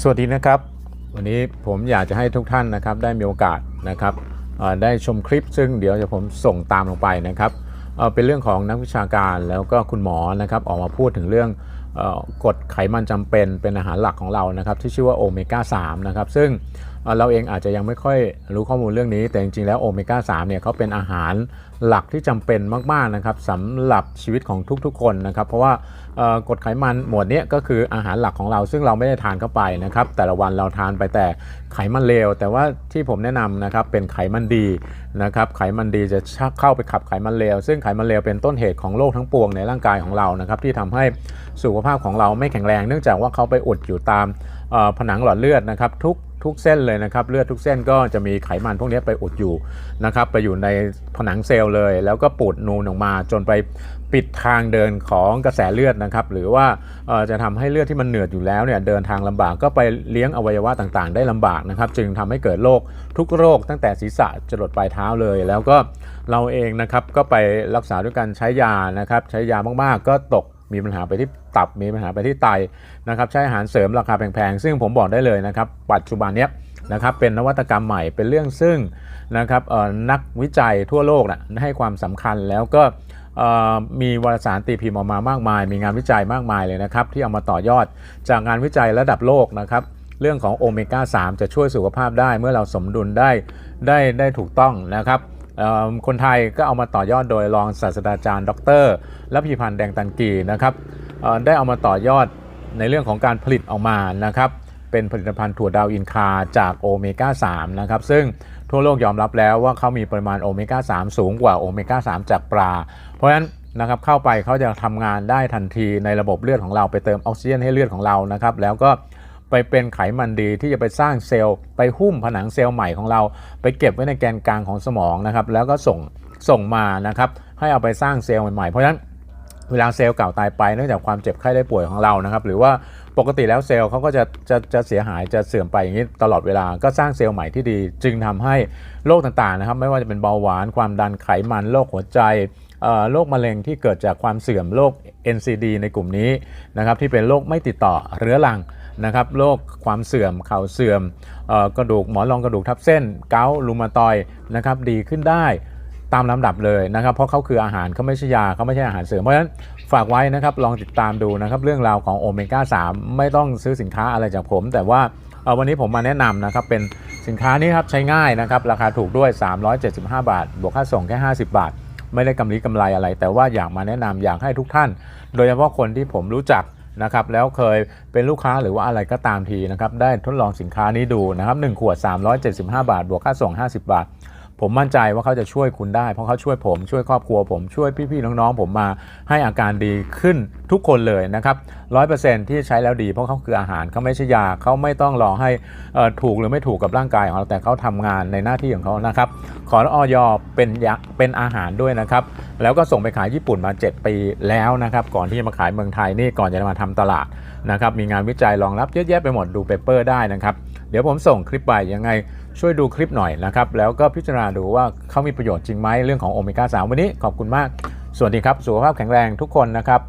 สวัสดีนะครับ วันนี้ผมอยากจะให้ทุกท่านนะครับได้มีโอกาสนะครับได้ชมคลิปซึ่งเดี๋ยวจะผมส่งตามลงไปนะครับเเป็นเรื่องของนักวิชาการแล้วก็คุณหมอนะครับออกมาพูดถึงเรื่อง กรดไขมันจำเป็นเป็นอาหารหลักของเรานะครับที่ชื่อว่าโอเมก้า3นะครับซึ่งเเราเองอาจจะยังไม่ค่อยรู้ข้อมูลเรื่องนี้ แต่จริงๆแล้วโอเมก้า3เนี่ยเขาเป็นอาหารหลักที่จำเป็นมากๆนะครับสำหรับชีวิตของทุกๆคนนะครับ เพราะว่ากรดไขมันหมวดนี้ก็คืออาหารหลักของเราซึ่งเราไม่ได้ทานเข้าไปนะครับแต่ละวันเราทานไปแต่ไขมันเลวแต่ว่าที่ผมแนะนำนะครับเป็นไขมันดีนะครับไขมันดีจะเข้าไปขับไขมันเลวซึ่งไขมันเลวเป็นต้นเหตุของโรคทั้งปวงในร่างกายของเรานะครับที่ทำให้ สุขภาพของเราไม่แข็งแรง เนื่องจากว่าเขาไปอุดอยู่ตามผนังหลอดเลือดนะครับทุกทุกเส้นเลยนะครับเลือดทุกเส้นก็จะมีไขมันพวกนี้ไปอุดอยู่นะครับไปอยู่ในผนังเซลล์เลย แล้วก็ปูดนูนออกมาจนไปปิดทางเดินของกระแสเลือดนะครับหรือว่าจะทำให้เลือดที่มันเหนืดอยู่แล้วเนี่ยเดินทางลำบากก็ไปเลี้ยงอวัยวะต่างๆ ได้ลำบากนะครับจึงทำให้เกิดโรคทุกโรคตั้งแต่ศีรษะจรดปลายเท้าเลย แล้วก็เราเองนะครับก็ไปรักษาด้วยการใช้ยานะครับใช้ยามากๆ ก็ตก มีปัญหาไปที่ตับมีปัญหาไปที่ไตนะครับใช้อาหารเสริมราคาแพงๆซึ่งผมบอกได้เลยนะครับ ปัจจุบันเนี้ยนะครับเป็นนวัตกรรมใหม่เป็นเรื่องซึ่งนะครับนักวิจัยทั่วโลกนะให้ความสำคัญแล้วก็มีวารสารตีพิมพ์ออกมามากมาย มีงานวิจัยมากมายเลยนะครับ ที่เอามาต่อยอดจากงานวิจัยระดับโลกนะครับ เรื่องของโอเมก้า3 จะช่วยสุขภาพได้เมื่อเราสมดุลได้ได้ได้ถูกต้องนะครับ คนไทยก็เอามาต่อยอดโดยรองศาสตราจารย์ ดรและพิพันธ์แดงตันกีนะครับได้เอามาต่อยอดในเรื่องของการผลิตออกมานะครับเป็นผลิตภัณฑ์ถั่วดาวอินคาจากโอเมก้า3นะครับซึ่งทั่วโลกยอมรับแล้วว่าเขามีปริมาณโอเมก้า3 สูงกว่าโอเมก้า3 จากปลา เพราะฉะนั้นนะครับเข้าไปเขาจะทำงานได้ทันทีในระบบเลือดของเราไปเติมออกซิเจนให้เลือดของเรานะครับแล้วก็ ไปเป็นไขมันดีที่จะไปสร้างเซลล์ ไปหุ้มผนังเซลล์ใหม่ของเรา ไปเก็บไว้ในแกนกลางของสมองนะครับ แล้วก็ส่งส่งมานะครับ ให้เอาไปสร้างเซลล์ใหม่ๆ เพราะฉะนั้นเวลาเซลล์เก่าตายไปเนื่องจากความเจ็บไข้ได้ป่วยของเรานะครับ หรือว่าปกติแล้วเซลล์เขาก็จะจะจะเสียหายจะเสื่อมไปอย่างนี้ตลอดเวลาก็สร้างเซลล์ใหม่ที่ดี จึงทำให้โรคต่างๆนะครับ ไม่ว่าจะเป็นเบาหวานความดันไขมันโรคหัวใจโรคมะเร็งที่เกิดจากความเสื่อมโรค NCD ในกลุ่มนี้นะครับที่เป็นโรคไม่ติดต่อเรื้อรัง นะครับโรคความเสื่อมเข่าเสื่อมออกระดูกหมอนรองกระดูกทับเส้น เกาต์รูมาตอยนะครับดีขึ้นได้ตามลำดับเลยนะครับ เพราะเขาคืออาหารเขาไม่ใช่ยาเขาไม่ใช่อาหารเสริมเพราะฉะนั้นฝากไว้นะครับลองติดตามดูนะครับเรื่องราวของโอเมก้า3ไม่ต้องซื้อสินค้าอะไรจากผม แต่ว่าวันนี้ผมมาแนะนำนะครับเป็นสินค้านี้ครับใช้ง่ายนะครับราคาถูกด้วย 375 บาท บวกค่าส่งแค่ 50 บาท ไม่ได้กำไรกำไรอะไร แต่ว่าอยากมาแนะนำอยากให้ทุกท่าน โดยเฉพาะคนที่ผมรู้จัก นะครับแล้วเคยเป็นลูกค้าหรือว่าอะไรก็ตามทีนะครับได้ทดลองสินค้านี้ดูนะครับ1ขวด 375 บาท บวกค่าส่ง 50 บาท ผมมั่นใจว่าเขาจะช่วยคุณได้ เพราะเขาช่วยผมช่วยครอบครัวผมช่วยพี่ๆน้องๆ ผมมาให้อาการดีขึ้นทุกคนเลยนะครับร้อยเปอร์เซ็นที่ใช้แล้วดีเพราะเขาคืออาหารเขาไม่ใช่ยาเขาไม่ต้องรอให้ถูกหรือไม่ถูกกับร่างกายของเราแต่เขาทำงานในหน้าที่ของเขานะครับ ขอออยเป็นยาเป็นอาหารด้วยนะครับ แล้วก็ส่งไปขายญี่ปุ่นมา 7 ปีแล้วนะครับก่อนที่จะมาขายเมืองไทยนี่ก่อนจะมาทำตลาดนะครับมีงานวิจัยรองรับเยอะแยะไปหมดดูเปเปอร์ได้นะครับ เดี๋ยวผมส่งคลิปไปยังไง ช่วยดูคลิปหน่อยนะครับ แล้วก็พิจารณาดูว่าเขามีประโยชน์จริงไหมเรื่องของโอเมก้า3 วันนี้ขอบคุณมาก สวัสดีครับ สุขภาพแข็งแรงทุกคนนะครับ